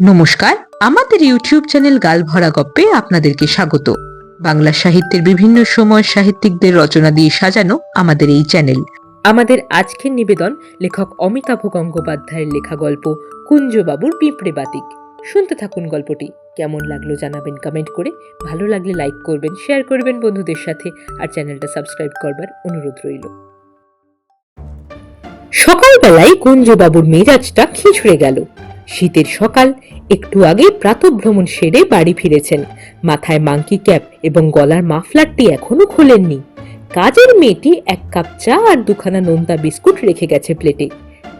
নমস্কার, আমাদের YouTube channel গালভরা গপ্পে আপনাদেরকে স্বাগত। বাংলা সাহিত্যের বিভিন্ন সময় সাহিত্যিকদের রচনা দিয়ে সাজানো আমাদের এই চ্যানেল। আমাদের আজকের নিবেদন লেখক অমিতাভ গঙ্গোপাধ্যায়ের লেখা গল্প কুঞ্জবাবুর পিঁপড়ে বাতিক। শুনতে থাকুন গল্পটি। কেমন লাগল জানাবেন কমেন্ট করে। ভালো লাগলে লাইক করবেন শেয়ার করবেন বন্ধুদের সাথে আর চ্যানেলটা সাবস্ক্রাইব করবার অনুরোধ রইল। সকালবেলায় কুঞ্জবাবুর মেজাজটা খিঁচড়ে গেল। শীতের সকাল, একটু আগে প্রাতভ্রমণ সেরে বাড়ি ফিরেছেন। মাথায় মাংকি ক্যাপ এবং গলার মাফলারটি এখনও খোলেননি। কাজের মেয়েটি এক কাপ চা আর দুখানা নোনতা বিস্কুট রেখে গেছে প্লেটে।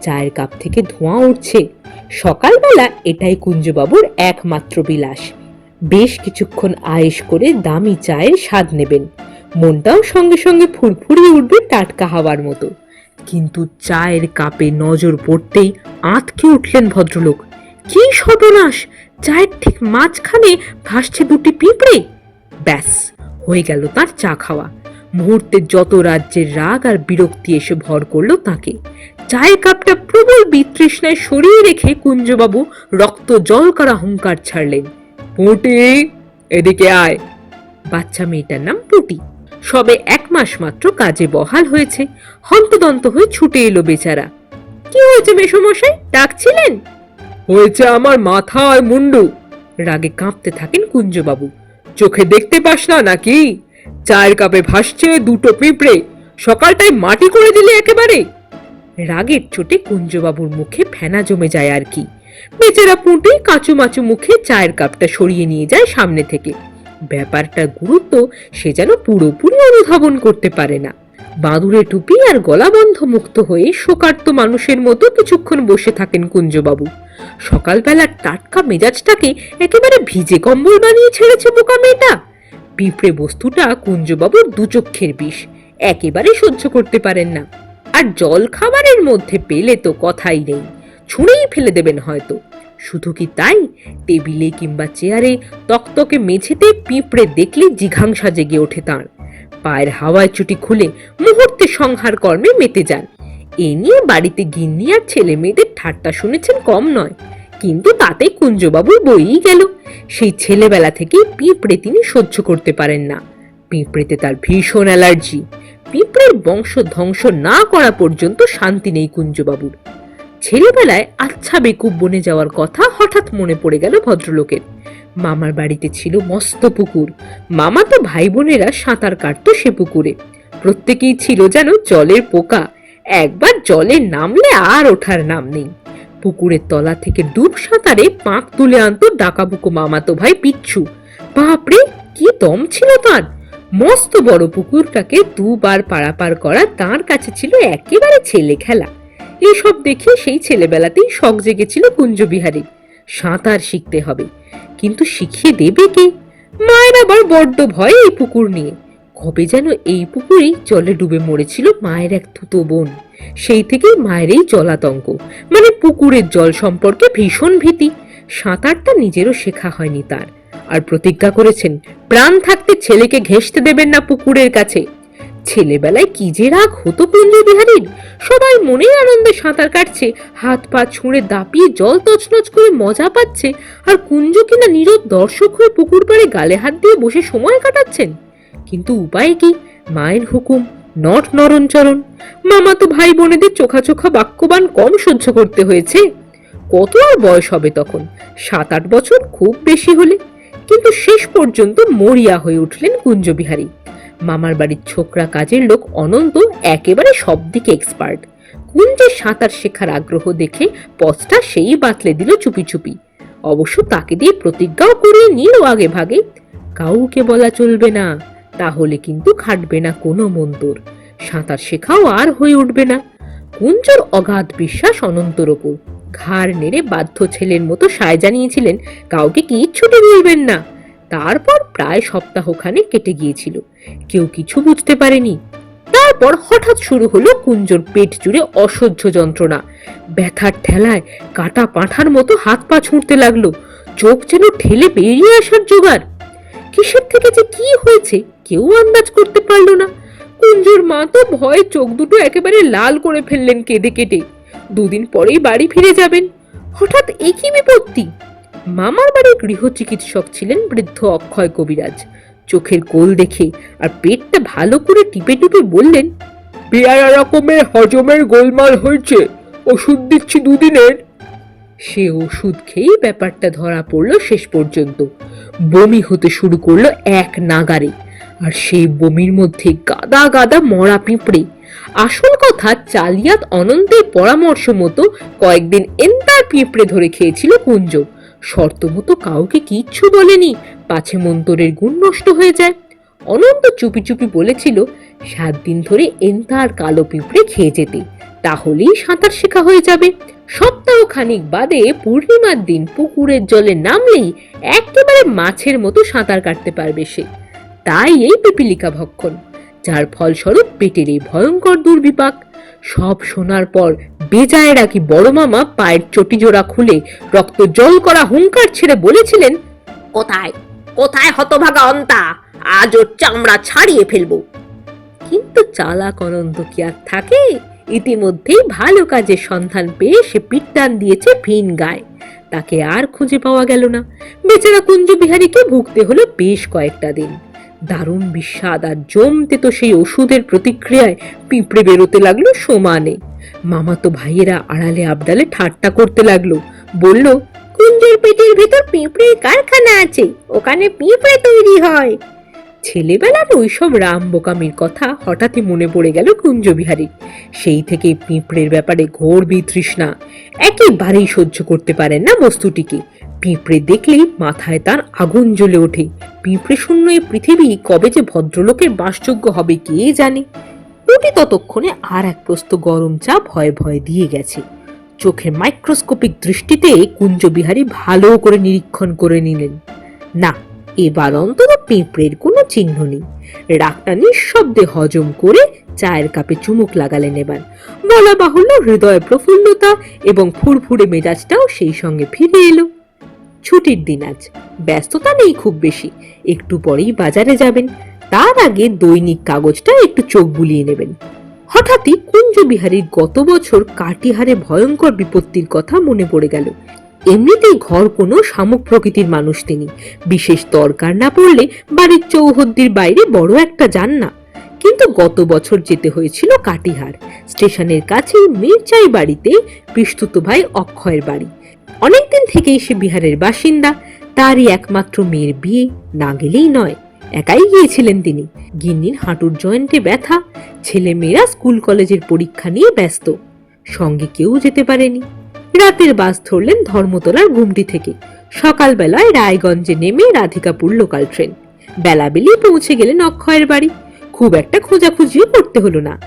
চায়ের কাপ থেকে ধোঁয়া উঠছে। সকালবেলা এটাই কুঞ্জবাবুর একমাত্র বিলাস। বেশ কিছুক্ষণ আয়েশ করে দামি চায়ের স্বাদ নেবেন। মনটাও সঙ্গে সঙ্গে ফুরফুরিয়ে উঠবে টাটকা হাওয়ার মতো। কিন্তু চায়ের কাপে নজর পড়তেই আঁতকে উঠলেন ভদ্রলোক। কি সর্বনাশ! চায়ের ঠিক মাঝখানে ভাসছে দুটি পিঁপড়ে। ব্যাস, হয়ে গেল তার চা খাওয়া। মুহূর্তে যত রাজ্যের রাগ আর বিরক্তি এসে ভর করল তাকে। চায়ের কাপটা প্রবল বিতৃষ্ণায় সরিয়ে রেখে কুঞ্জবাবু রক্ত জল করা হুঙ্কার ছাড়লেন। পুটি, এদিকে আয়। বাচ্চা মেয়েটার নাম পুটি। সবে এক মাস মাত্র কাজে বহাল হয়েছে। হন্তদন্ত হয়ে ছুটে এলো বেচারা। কি হয়েছে মেসমশাই? ডাকছিলেন? হয়েছে আমার মাথা আর মুন্ডু। রাগে কাঁপতে থাকেন কুঞ্জবাবু। চোখে দেখতে পাস না নাকি? চায়ের কাপে ভাসছে দুটো পিঁপড়ে। সকালটাই মাটি করে দিলে একেবারে? রাগের চোটে কুঞ্জবাবুর মুখে ফেনা জমে যায় আর কি। বেচারা পুঁটি কাঁচু মাচু মুখে চায়ের কাপটা সরিয়ে নিয়ে যায় সামনে থেকে। ব্যাপারটার গুরুত্ব সে যেন পুরোপুরি অনুধাবন করতে পারে না। বাঁদুরে টুপি আর গলাবন্ধ মুক্ত হয়ে শোকার্ত মানুষের মতো কিছুক্ষণ বসে থাকেন কুঞ্জবাবু। সকালবেলার টাটকা মেজাজটাকে একেবারে ভিজে কম্বল বানিয়ে ছেড়েছে বোকা মেয়েটা। পিঁপড়ে বস্তুটা কুঞ্জবাবুর দুচক্ষের বিষ, একেবারে সহ্য করতে পারেন না। আর জল খাবারের মধ্যে পেলে তো কথাই নেই, ছুঁড়েই ফেলে দেবেন হয়তো। শুধু কি তাই? টেবিলে কিংবা চেয়ারে তকতকে মেঝেতে পিঁপড়ে দেখলে জিঘাংসা জেগে ওঠে তাঁর। পায়ের হাওয়ায় চুটি খুলে মুহূর্তে সংহার কর্মে মেতে যান। এ নিয়ে বাড়িতে গিন্নি আর ছেলে মেয়েদের ঠাট্টা শুনেছেন কম নয়। কিন্তু তাতে কুঞ্জবাবুর বইই গেল। সেই ছেলেবেলা থেকে পিঁপড়ে তিনি সহ্য করতে পারেন না। পিঁপড়েতে তার ভীষণ অ্যালার্জি। পিঁপড়ের বংশ ধ্বংস না করা পর্যন্ত শান্তি নেই কুঞ্জবাবুর। ছেলেবেলায় আচ্ছা বেকুব বনে যাওয়ার কথা হঠাৎ মনে পড়ে গেল ভদ্রলোকের। মামার বাড়িতে ছিল মস্ত পুকুর। মামা তো ভাই বোনেরা সাঁতার কাটতো সে পুকুরে। প্রত্যেকেই ছিল যেন জলের পোকা। একবার জলে নামলে আর ওঠার নাম নেই। পুকুরের তলা থেকে ডুব সাঁতারে পাঁক তুলে আনতো ডাকাবুকো মামাতো ভাই পিচ্ছু। বাপরে, কি দম ছিল তার! মস্ত বড় পুকুরটাকে দুবার পারাপার করা তার কাছে ছিল একেবারে ছেলে খেলা এসব দেখে সেই ছেলেবেলাতেই শখ জেগেছিল কুঞ্জবিহারী। সাঁতার শিখতে হবে। কিন্তু শিখিয়ে দেবে কে? মায়ের আবার বড্ড ভয় এই পুকুর নিয়ে। কবে যেন এই পুকুরেই জলে ডুবে মরেছিল মায়ের এক থুতো বোন। সেই থেকেই মায়ের এই জলাতঙ্ক। মানে পুকুরের জল সম্পর্কে ভীষণ ভীতি। সাঁতারটা নিজেরও শেখা হয়নি তার। আর প্রতিজ্ঞা করেছেন, প্রাণ থাকতে ছেলেকে ঘেঁষতে দেবেন না পুকুরের কাছে। ছেলেবেলায় কি যে রাগ হতো কুঞ্জ বিহারীর? সবাই মনে আনন্দে সাঁতার কাটছে, হাত পা ছুঁড়ে দাপিয়ে জল তছনছ করে মজা পাচ্ছে, আর কুঞ্জ কিনা নীরব দর্শক হয়ে পুকুর পাড়ে গালে হাত দিয়ে বসে সময় কাটাচ্ছেন। কিন্তু উপায় কি? মায়ের হুকুম, নট নরণচরণ মামা তো ভাই বোনেদের চোখা চোখা বাক্যবান কম সহ্য করতে হয়েছে। কত আর বয়স হবে তখন? সাত আট বছর খুব বেশি হলে। কিন্তু শেষ পর্যন্ত মরিয়া হয়ে উঠলেন কুঞ্জবিহারী মামার বাড়ির ছোকরা কাজের লোক অনন্ত একেবারে সব দিকে এক্সপার্ট কুঞ্জের সাঁতার শেখার আগ্রহ দেখে পথটা সেই বাতলে দিল চুপি চুপি। অবশ্য তাকে দিয়ে প্রতিজ্ঞাও করিয়ে নিল আগে ভাগে। কাউকে বলা চলবে না, তাহলে কিন্তু খাটবে না কোনো মন্তর। সাঁতার শেখাও আর হয়ে উঠবে না। কুঞ্জর অগাধ বিশ্বাস অনন্তর ওপর। ঘাড় নেড়ে বাধ্য ছেলের মতো সায় জানিয়েছিলেন, কাউকে কি কিচ্ছুটি বলবেন না। তারপর প্রায় সপ্তাহখানে কেটে গিয়েছিল। কেউ কিছু বুঝতে পারেনি। তারপর হঠাৎ শুরু হলো কুঞ্জর পেট জুড়ে অসহ্য যন্ত্রণা। ব্যথার ঠেলায় কাটা পাঁঠার মতো হাত পা ছুঁড়তে লাগল। চোখ যেন ঠেলে বেরিয়ে আসার জোগাড়। কিসের থেকে যে কি হয়েছে কেউ আন্দাজ করতে পারল না। কুঞ্জর মা তো ভয়ে চোখ দুটো একেবারে লাল করে ফেললেন কেঁদে কেটে। দুদিন পরেই বাড়ি ফিরে যাবেন। হঠাৎ একই বিপত্তি। মামার বাড়ির গৃহ চিকিৎসক ছিলেন বৃদ্ধ অক্ষয় কবিরাজ। চোখের কোল দেখে আর পেটটা ভালো করে টিপে টিপে বললেন, পেয়ারা রকমের হজমের গোলমাল হয়েছে, ওষুধ দিচ্ছি দুদিনের। সে ওষুধ খেয়েই ব্যাপারটা ধরা পড়ল শেষ পর্যন্ত। বমি হতে শুরু করল এক নাগারে, আর সেই বমির মধ্যে গাদা গাদা মরা পিঁপড়ে। আসল কথা, চালিয়াত অনন্তের পরামর্শ মতো কয়েকদিন এন্তার পিঁপড়ে ধরে খেয়েছিল কুঞ্জ। শর্ত মতো কাউকে কিচ্ছু বলেনি পাছে মন্তরের গুণ নষ্ট হয়ে যায়। অনন্ত চুপি চুপি বলেছিল, সাত দিন ধরে এন্তার কালো পিঁপড়ে খেয়ে যেতে, তাহলেই সাঁতার শেখা হয়ে যাবে। সপ্তাহ খানিক বাদে পূর্ণিমার দিন পুকুরের জলে নামলেই একেবারে মাছের মতো সাঁতার কাটতে পারবে সে। তাই এই পিপিলিকা ভক্ষণ, যার ফলস্বরূপ পেটের এই ভয়ঙ্কর দুর্বিপাক। সব শোনার পর বেজায় রাখি বড় মামা পায়ের চটি জোড়া খুলে রক্ত জল করা হুঙ্কার ছেড়ে বলেছিলেন, কোথায়? কোথায় হতভাগা অন্তা? আজ ওর চামড়া ছাড়িয়ে ফেলব। কিন্তু চালাক অনন্ত কি আর থাকে? ইতিমধ্যেই ভালো কাজের সন্ধান পেয়ে সে পিট্টান দিয়েছে ভিন গায়ে। তাকে আর খুঁজে পাওয়া গেল না। বেচারা কুঞ্জ বিহারীকে ভুগতে হলো বেশ কয়েকটা দিন। দারুণ বিস্বাদ আর জমতে তো সেই ওষুধের প্রতিক্রিয়ায় পিঁপড়ে বেরোতে লাগল সমানে। মামাতো ভাইয়েরা আড়ালে আবডালে ঠাট্টা করতে লাগল। বলল কুঞ্জের পেটের ভেতর পিঁপড়ের কারখানা আছে, ওখানে পিঁপড়ে তৈরি হয়। ছেলেবেলার ওইসব রাম বোকামির কথা হঠাৎই মনে পড়ে গেল কুঞ্জবিহারী সেই থেকে পিঁপড়ের ব্যাপারে ঘোর বিতৃষ্ণা। একেবারেই সহ্য করতে পারেন না বস্তুটিকে। পিঁপড়ে দেখলেই মাথায় তার আগুন জ্বলে ওঠে। পিঁপড়ে শূন্য এই পৃথিবী, কবে যে ভদ্রলোকের বাসযোগ্য হবে কে জানে? ওটি ততক্ষণে আর এক প্রস্ত গরম চা ভয়ে ভয়ে দিয়ে গেছে। চোখের মাইক্রোস্কোপিক দৃষ্টিতে কুঞ্জবিহারী ভালো করে নিরীক্ষণ করে নিলেন। না, এবার অন্তত পিঁপড়ের কোনো চিহ্ন নেই। রাগটা নিঃশব্দে হজম করে চায়ের কাপে চুমুক লাগালেন এবার। বলা বাহুল্য হৃদয় প্রফুল্লতা এবং ফুরফুরে মেজাজটাও সেই সঙ্গে ফিরে এলো। ছুটির দিন আজ, ব্যস্ততা নেই খুব বেশি, একটু পরেই বাজারে যাবেন। তার আগে দৈনিক কাগজটা একটু চোখ বুলিয়ে নেবেন। হঠাৎই কুঞ্জবিহারীর গত বছর কাটিহারে ভয়ঙ্কর বিপত্তির কথা মনে পড়ে গেল। এমনিতেই ঘর কোনো শামুক প্রকৃতির মানুষ তিনি। বিশেষ দরকার না পড়লে বাড়ির চৌহদ্দির বাইরে বড় একটা যান না। কিন্তু গত বছর যেতে হয়েছিল কাটিহার। স্টেশনের কাছেই মির্চাই বাড়িতে পিস্তুত ভাই অক্ষয়ের বাড়ি। অনেকদিন থেকেই সে বিহারের বাসিন্দা। তারই একমাত্র মেয়ের বিয়ে না গেলেই নয়। একাই গিয়েছিলেন তিনি। গিন্নির হাঁটুর জয়েন্টে ব্যথা ছেলে মেয়েরা স্কুল কলেজের পরীক্ষা নিয়ে ব্যস্ত। সঙ্গে কেউ যেতে পারেনি। রাতের বাস ধরলেন ধর্মতলার ঘুমটি থেকে। সকালবেলায় রায়গঞ্জে নেমে রাধিকাপুর লোকাল ট্রেন। বেলাবেলি পৌঁছে গেলেন অক্ষয়ের বাড়ি। খুব একটা খোঁজাখুঁজিও করতে হলো না।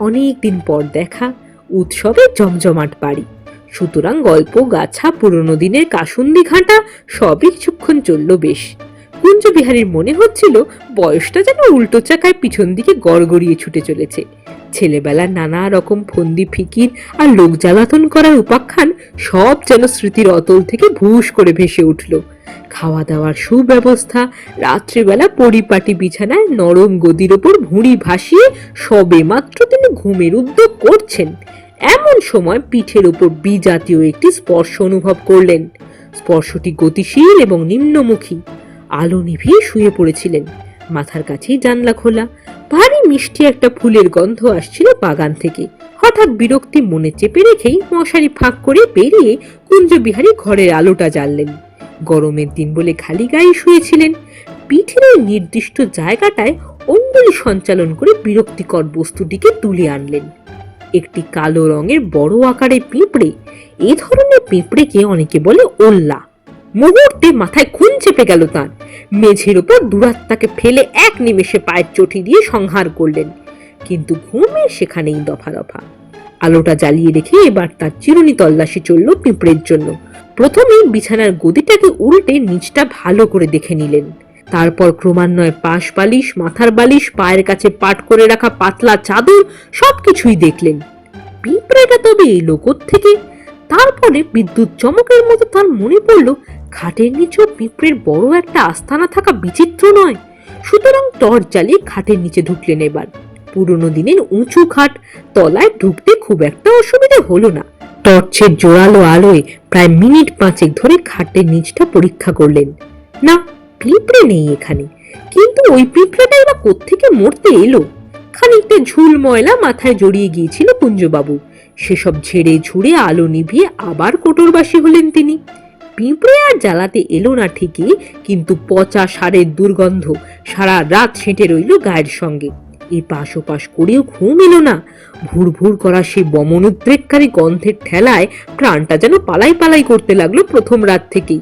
অনেক দিন পর দেখা, উৎসবে জমজমাট বাড়ি। সুতরাং গল্প, গাছা, পুরনো দিনের কাসুন্দি ঘাঁটা, সবই কিছুক্ষণ চলল বেশ। কুঞ্জবিহারীর মনে হচ্ছিল বয়সটা যেন উল্টো চাকায় পিছন দিকে গড়গড়িয়ে ছুটে চলেছে। ছেলেবেলার নানা রকম ফন্দি ফিকির আর লোক জ্বালাতন করার উপাখ্যান সব যেন স্মৃতির অতল থেকে ভুস করে ভেসে উঠল। খাওয়া দাওয়ার সুব্যবস্থা, রাত্রিবেলা পরিপাটি বিছানায় নরম গদির ওপর ভুঁড়ি ভাসিয়ে সবে মাত্র তিনি ঘুমের উদ্যোগ করছেন। এমন সময় পিঠের ওপর বিজাতীয় একটি স্পর্শ অনুভব করলেন। স্পর্শটি গতিশীল এবং নিম্নমুখী। আলো নিভিয়ে শুয়ে পড়েছিলেন। মাথার কাছেই জানলা খোলা, ভারী মিষ্টি একটা ফুলের গন্ধ আসছিল বাগান থেকে। হঠাৎ বিরক্তি মনে চেপে রেখেই মশারি ফাঁক করে বেরিয়ে কুঞ্জবিহারী ঘরের আলোটা জ্বাললেন। গরমের দিন বলে খালি গায়ে শুয়েছিলেন। পিঠের ওই নির্দিষ্ট জায়গাটায় অঙ্গুলি সঞ্চালন করে বিরক্তিকর বস্তুটিকে তুলে আনলেন। একটি কালো রঙের বড় আকারের পিঁপড়ে, এ ধরনের পিঁপড়েকে অনেকে বলে ওল্লা। মুহূর্তে মাথায় খুন চেপে গেল তার। মেঝের ওপর দুরাত্মাকে ফেলে এক নিমেষে পায়ের চটি দিয়ে সংহার করলেন। কিন্তু ঘুমে সেখানেই দফা দফা আলোটা জ্বালিয়ে রেখে এবার তার চিরুনি তল্লাশি চলল পিঁপড়ের জন্য। প্রথমেই বিছানার গদিটাকে উল্টে নিচটা ভালো করে দেখে নিলেন। তারপর ক্রমান্বয়ে পাশ বালিশ, মাথার বালিশ, পায়ের কাছে পাট করে রাখা পাতলা চাদর সবকিছুই দেখলেন। পিঁপড়েটা তবে এলো থেকে তারপরে বিদ্যুৎ চমকের মতো তার মনে পড়ল খাটের নিচেও পিঁপড়ের বড় একটা আস্তানা থাকা বিচিত্র নয়। সুতরাং টর্চ জ্বালিয়ে খাটের নিচে ঢুকলেন এবার। পুরনো দিনের উঁচু খাট তলায় ঢুকতে খুব একটা অসুবিধা হলো না। টর্চের জোরালো আলোয় প্রায় মিনিট পাঁচেক ধরে খাটের নিচটা পরীক্ষা করলেন। না, পিঁপড়ে নেই এখানে। কিন্তু ওই পিঁপড়েটা এবার কোত্থেকে মরতে এলো? খানিকটা ঝুল ময়লা মাথায় জড়িয়ে গিয়েছিল কুঞ্জবাবু। সেসব ঝেড়ে ঝুড়ে আলো নিভিয়ে আবার কোটরবাসী হলেন তিনি। পিঁপড়ে আর জ্বালাতে এলো না ঠিকই, কিন্তু পচা সারের দুর্গন্ধ সারা রাত ছেঁটে রইল গায়ের সঙ্গে। এ পাশ ওপাশ করেও ঘুম এলো না। ভুর ভুর করা সেই বমনোদ্রেককারী গন্ধের ঠেলায় প্রাণটা যেন পালাই পালাই করতে লাগল প্রথম রাত থেকেই।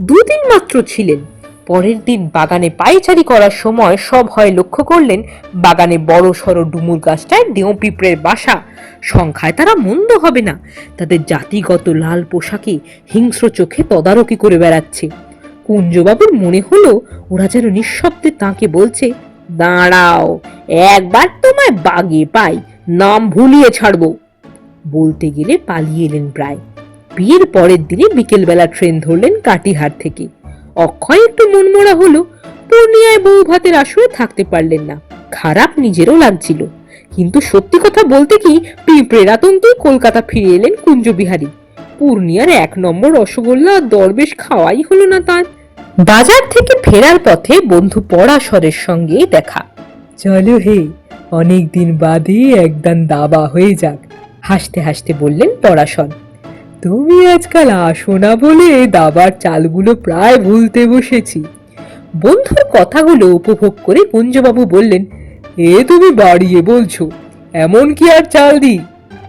দুদিন মাত্র ছিলেন। পরের দিন বাগানে পায়চারি করার সময় সব হয় লক্ষ্য করলেন বাগানে বড় সড়ো ডুমুর গাছটায় ডেও পিঁপড়ের বাসা। সংখ্যায় তারা মন্দ হবে না। তাদের জাতিগত লাল পোশাকে হিংস্র চোখে তদারকি করে বেড়াচ্ছে। কুঞ্জবাবুর মনে হলো ওরা যেন নিঃশব্দে তাকে বলছে, দাঁড়াও, একবার তোমায় বাগে পাই, নাম ভুলিয়ে ছাড়বো। বলতে গেলে পালিয়ে এলেন প্রায়। বিয়ের পরের দিনে বিকেলবেলা ট্রেন ধরলেন কাটিহার থেকে। অক্ষয় একটু মনমরা হলো। পূর্ণিয়ায় বউ ভাতের আসরে থাকতে পারলেন না। খারাপ নিজেরও লাগছিল। কিন্তু সত্যি কথা বলতে কি, পিঁপড়ের কলকাতা ফিরে এলেন কুঞ্জবিহারী। পূর্ণিয়ার এক নম্বর রসগোল্লা দরবেশ খাওয়াই হলো না তার। বাজার থেকে ফেরার পথে বন্ধু পরাশরের সঙ্গে দেখা। চলো হে অনেক দিন বাদে একদান দাবা হয়ে যাক, হাসতে হাসতে বললেন পরাশর। তুমি আজকাল আসো না বলে দাবার চালগুলো প্রায় ভুলতে বসেছি। বন্ধুর কথাগুলো উপভোগ করে কুঞ্জবাবু বললেন, এ তুমি বাড়িয়ে বলছো, এমন কি আর চাল দিই?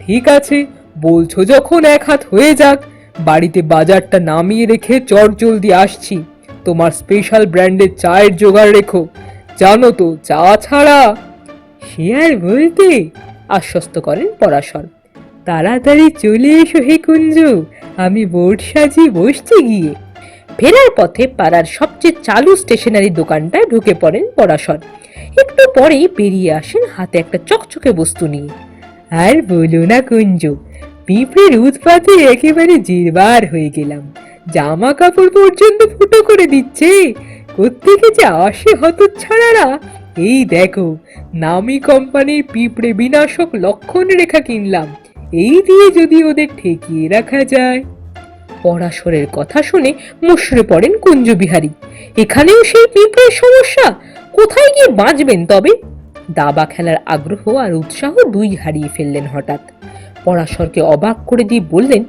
ঠিক আছে, বলছো যখন এক হাত হয়ে যাক, বাড়িতে বাজারটা নামিয়ে রেখে চট জলদি আসছি। তোমার স্পেশাল ব্র্যান্ডের চায়ের জোগাড় রেখো। জানো তো, চা ছাড়া সে আর বলতে আশ্বস্ত করেন পরাশর। তাড়াতাড়ি চলে এসো হে কুঞ্জ। আমি বোর্ড সাজিয়ে বসছি গিয়ে। ফেরার পথে পাড়ার সবচেয়ে চালু স্টেশনারি দোকানটায় ঢুকে পড়েন পরাশর একটু পরেই বেরিয়ে আসেন হাতে একটা চকচকে বস্তু নিয়ে। আর বলো না কুঞ্জ, পিঁপড়ের উৎপাতে একেবারে জিরবার হয়ে গেলাম। জামা কাপড় পর্যন্ত ফুটো করে দিচ্ছে। কোত্থেকে যে আসে হতচ্ছাড়ারা? এই দেখো, নামি কোম্পানির পিঁপড়ে বিনাশক লক্ষণ রেখা কিনলাম। এই দিয়ে যদি ওদের ঠেকিয়ে রাখা যায়। পরাশরের কথা শুনে মুশড়ে পড়েন কুঞ্জবিহারী। এখানেও সেই পিঁপড়ের সমস্যা? কোথায় গিয়ে বাঁচবেন তবে? দাবা খেলার আগ্রহ আর উৎসাহ দুই হারিয়ে ফেললেন হঠাৎ। পরাশরকে অবাক করে দিয়ে বললেন,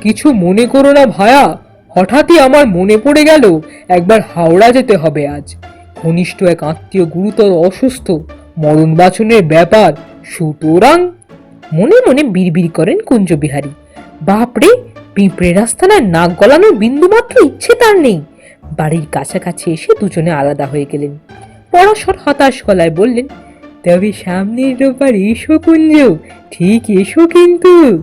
কিছু মনে করো না ভায়া, হঠাৎই আমার মনে পড়ে গেল, একবার হাওড়া যেতে হবে আজ। ঘনিষ্ঠ এক আত্মীয় গুরুতর অসুস্থ মরণ বাচনের ব্যাপার, সুতরাং মনে মনে বিড়বিড় করেন কুঞ্জবিহারী। বাপরে পিঁপড়ে রাস্তানার নাক গলানোর বিন্দু মাত্র ইচ্ছে তার নেই। বাড়ির কাছাকাছি এসে দুজনে আলাদা হয়ে গেলেন। পরাশর হতাশ গলায় বললেন, তবে সামনের রোববার এসো কুঞ্জ, ঠিক এসো কিন্তু।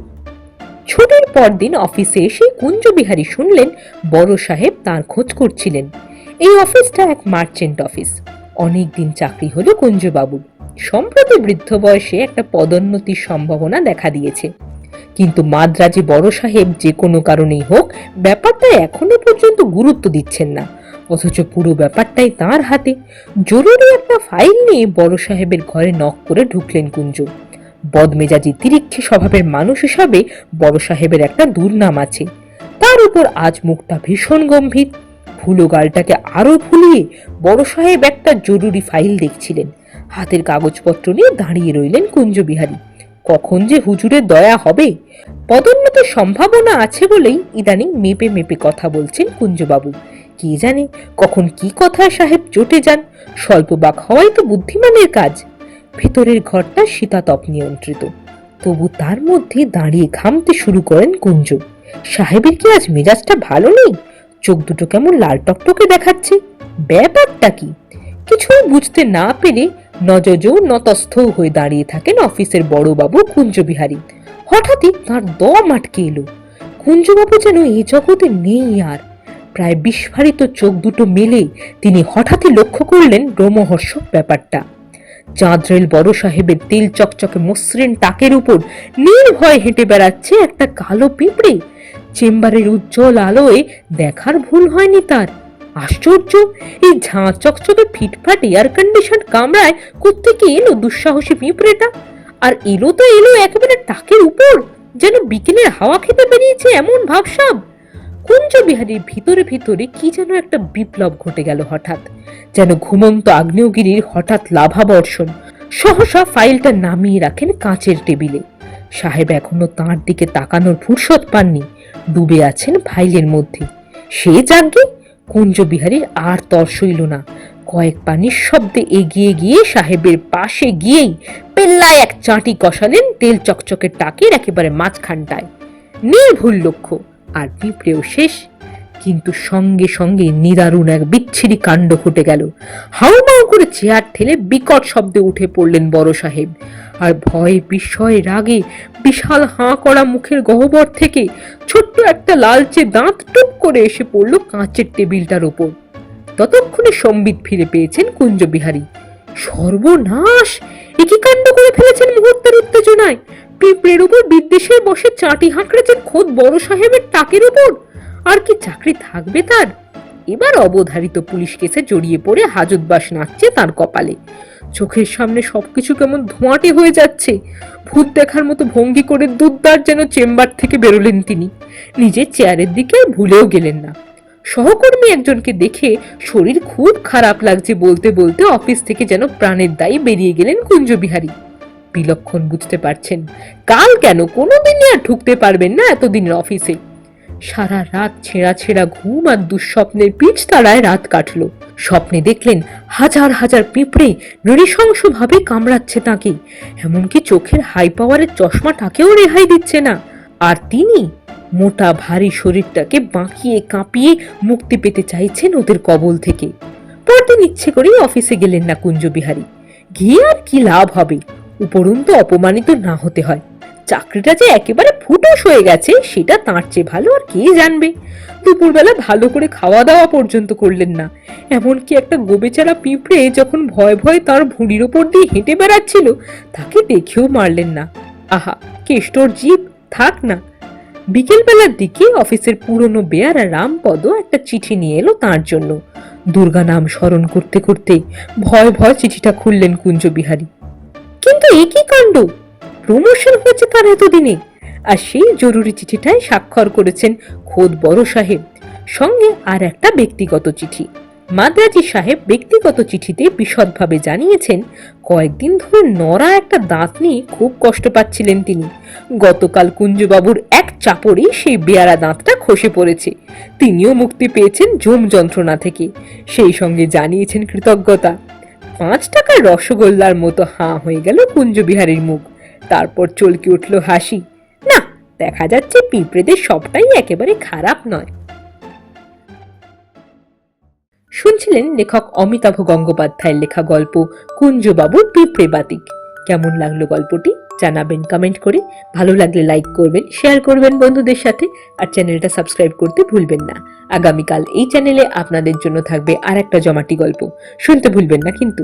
ছুটির পরদিন অফিসে এসে কুঞ্জবিহারী শুনলেন, বড় সাহেব তার খোঁজ করছিলেন। এই অফিসটা এক মার্চেন্ট অফিস। অনেক দিন চাকরি হলো কুঞ্জবাবুর। সম্প্রতি বৃদ্ধ বয়সে একটা পদোন্নতির সম্ভাবনা দেখা দিয়েছে। কিন্তু মাদ্রাজি বড় সাহেব যে কোনো কারণেই হোক, ব্যাপারটা এখনও পর্যন্ত গুরুত্ব দিচ্ছেন না। অথচ পুরো ব্যাপারটাই তার হাতে। জরুরি একটা ফাইল নিয়ে বড় সাহেবের ঘরে নক করে ঢুকলেন কুঞ্জ। বদমেজাজি তিরিক্ষি স্বভাবের মানুষ হিসাবে বড় সাহেবের একটা দুর্নাম আছে। তার উপর আজ মুখটা ভীষণ গম্ভীর। ফুলো গালটাকে আরও ফুলিয়ে বড় সাহেব একটা জরুরি ফাইল দেখছিলেন। হাতের কাগজপত্র নিয়ে দাঁড়িয়ে রইলেন কুঞ্জবিহারী। কখন যে হুজুরের দয়া হবে? পদোন্নতির সম্ভাবনা আছে বলেই ইদানিং মেপে মেপে কথা বলছেন কুঞ্জবাবু। কে জানে কখন কি কথায় সাহেব চটে যান? স্বল্পবাক হওয়াই তো বুদ্ধিমানের কাজ। ভেতরের ঘরটা শীতাতপ নিয়ন্ত্রিত। তবু তার মধ্যে দাঁড়িয়ে ঘামতে শুরু করেন কুঞ্জ। সাহেবের কি আজ মেজাজটা ভালো নেই? চোখ দুটো কেমন লাল টকটকে দেখাচ্ছে। ব্যাপারটা কি? কিছুই বুঝতে না পেরে নজজ নতস্থ হয়ে দাঁড়িয়ে থাকেন অফিসের বড়বাবু কুঞ্জবিহারী। হঠাৎই তার দম আটকে এলো। কুঞ্জবাবু যেন এই জগতে নেই আর। প্রায় বিস্ফারিত চোখ দুটো মেলে তিনি হঠাৎই লক্ষ্য করলেন রোমহর্ষক ব্যাপারটা। চাঁদরেল বড় সাহেবের তেল চকচকে মসৃণ টাকের উপর নির্ভয় হেঁটে বেড়াচ্ছে একটা কালো পিঁপড়ে। চেম্বারের উজ্জ্বল আলোয় দেখার ভুল হয়নি তার। আশ্চর্য, এই ঝাঁ চকচকে ফিটফাট এয়ার কন্ডিশন কামরায় কোত্থেকে এলো দুঃসাহসী পিঁপড়েটা? আর এলো তো এলো একেবারে টাকের উপর, যেন বিকেলের হাওয়া খেতে বেরিয়েছে এমন ভাবসাব। কুঞ্জবিহারীর ভিতরে ভিতরে কি যেন একটা বিপ্লব ঘটে গেল হঠাৎ, যেন ঘুমন্ত আগ্নেয়গিরির হঠাৎ লাভা বর্ষণ সহসা ফাইলটা নামিয়ে রাখেন কাঁচের টেবিলে। সাহেব এখনও তাঁর দিকে তাকানোর ফুরসত পাননি, ডুবে আছেন ফাইলের মধ্যে। সে জাগে কুঞ্জবিহারীর আর তর সইল না। কয়েক পানির শব্দে এগিয়ে গিয়ে সাহেবের পাশে গিয়েই পেল্লায় এক চাঁটি কষালেন তেল চকচকে টাকের একেবারে মাঝখানটায়। নির্ভুল লক্ষ্য, আর পিঁপড়েও শেষ। কিন্তু সঙ্গে সঙ্গে নিদারুণ এক বিচ্ছিরি কাণ্ড ঘটে গেল। হাউমাউ করে চেয়ার ঠেলে বিকট শব্দে উঠে পড়লেন বড় সাহেব। আর ভয়ে বিস্ময়ে রাগে বিশাল হাঁ করা মুখের গহ্বর থেকে ছোট্ট একটা লালচে দাঁত টুপ করে এসে পড়ল কাঁচের টেবিলটার ওপর। ততক্ষণে সম্বিত ফিরে পেয়েছেন কুঞ্জবিহারী। সর্বনাশ! একই কাণ্ড করে ফেলেছেন মুহূর্তের উত্তেজনায়। পিঁপড়ের উপর বিদ্বেষের বসে চাটি হাঁকড়েছেন খোদ বড় সাহেবের টাকের উপর। আর কি চাকরি থাকবে তার? এবার অবধারিত পুলিশ কেসে জড়িয়ে পড়ে হাজতবাস নাচছে তার কপালে। চোখের সামনে সবকিছু কেমন ধোঁয়াটে হয়ে যাচ্ছে। ভূত দেখার মতো ভঙ্গি করে দুধদার যেন চেম্বার থেকে বেরোলেন তিনি। নিজের চেয়ারের দিকে ভুলেও গেলেন না। সহকর্মী একজনকে দেখে শরীর খুব খারাপ লাগছে বলতে বলতে অফিস থেকে যেন প্রাণের দায়ী বেরিয়ে গেলেন কুঞ্জবিহারী। বিলক্ষণ বুঝতে পারছেন, কাল কেন কোনোদিনই আর ঢুকতে পারবেন না এতদিনের অফিসে। সারা রাত ছেঁড়া ছেঁড়া ঘুম আর দুঃস্বপ্নের পিচ তারায় রাত কাটলো। স্বপ্নে দেখলেন হাজার হাজার পিঁপড়ে নৃশংসভাবে কামড়াচ্ছে তাকে। এমনকি চোখের হাই পাওয়ারের চশমাটাকেও রেহাই দিচ্ছে না। আর তিনি মোটা ভারী শরীরটাকে বাঁকিয়ে কাঁপিয়ে মুক্তি পেতে চাইছেন ওদের কবল থেকে। পরদিন ইচ্ছে করেই অফিসে গেলেন না কুঞ্জবিহারী। গিয়ে আর কি লাভ হবে? উপরন্তু অপমানিত না হতে হয়। চাকরিটা যে একেবারে ফুটোস হয়ে গেছে, সেটা তাঁর চেয়ে ভালো আর কে জানবে? দুপুরবেলা ভালো করে খাওয়া দাওয়া পর্যন্ত করলেন না। এমনকি একটা গোবেচারা পিঁপড়ে যখন ভয় ভয় তার ভুঁড়ির ওপর দিয়ে হেঁটে বেড়াচ্ছিল, তাকে দেখেও মারলেন না। আহা, কেষ্টর জীব, থাক না। বিকেলবেলার দিকে অফিসের পুরনো বেয়ারা রামপদ একটা চিঠি নিয়ে এলো তার জন্য। দুর্গা নাম স্মরণ করতে করতে ভয় ভয় চিঠিটা খুললেন কুঞ্জবিহারী। কিন্তু এ কি কাণ্ড? প্রমোশন হয়েছে তার এতদিনে। আর সেই জরুরি চিঠিটায় স্বাক্ষর করেছেন খোদ বড় সাহেব। সঙ্গে আর একটা ব্যক্তিগত চিঠি। মাদ্রাজি সাহেব ব্যক্তিগত চিঠিতে বিশদভাবে জানিয়েছেন, কয়েকদিন ধরে নড়া একটা দাঁত নিয়ে খুব কষ্ট পাচ্ছিলেন তিনি। গতকাল কুঞ্জবাবুর এক চাপড়ে সেই বেয়ারা দাঁতটা খসে পড়েছে। তিনিও মুক্তি পেয়েছেন জম যন্ত্রণা থেকে। সেই সঙ্গে জানিয়েছেন কৃতজ্ঞতা। পাঁচ টাকার রসগোল্লার মতো হাঁ হয়ে গেল কুঞ্জবিহারীর মুখ। তারপর চলকে উঠল হাসি। দেখা যাচ্ছে পিঁপড়েদের সবটাই একেবারে খারাপ নয়। শুনছিলেন লেখক অমিতাভ গঙ্গোপাধ্যায়ের লেখা গল্প কুঞ্জবাবুর পিঁপড়ে বাতিক। কেমন লাগল গল্পটি? জানাবেন কমেন্ট করে। ভালো লাগলে লাইক করবেন শেয়ার করবেন বন্ধুদের সাথে, আর চ্যানেলটা সাবস্ক্রাইব করতে ভুলবেন না। আগামীকাল এই চ্যানেলে আপনাদের জন্য থাকবে আর একটা জমাটি গল্প। শুনতে ভুলবেন না কিন্তু।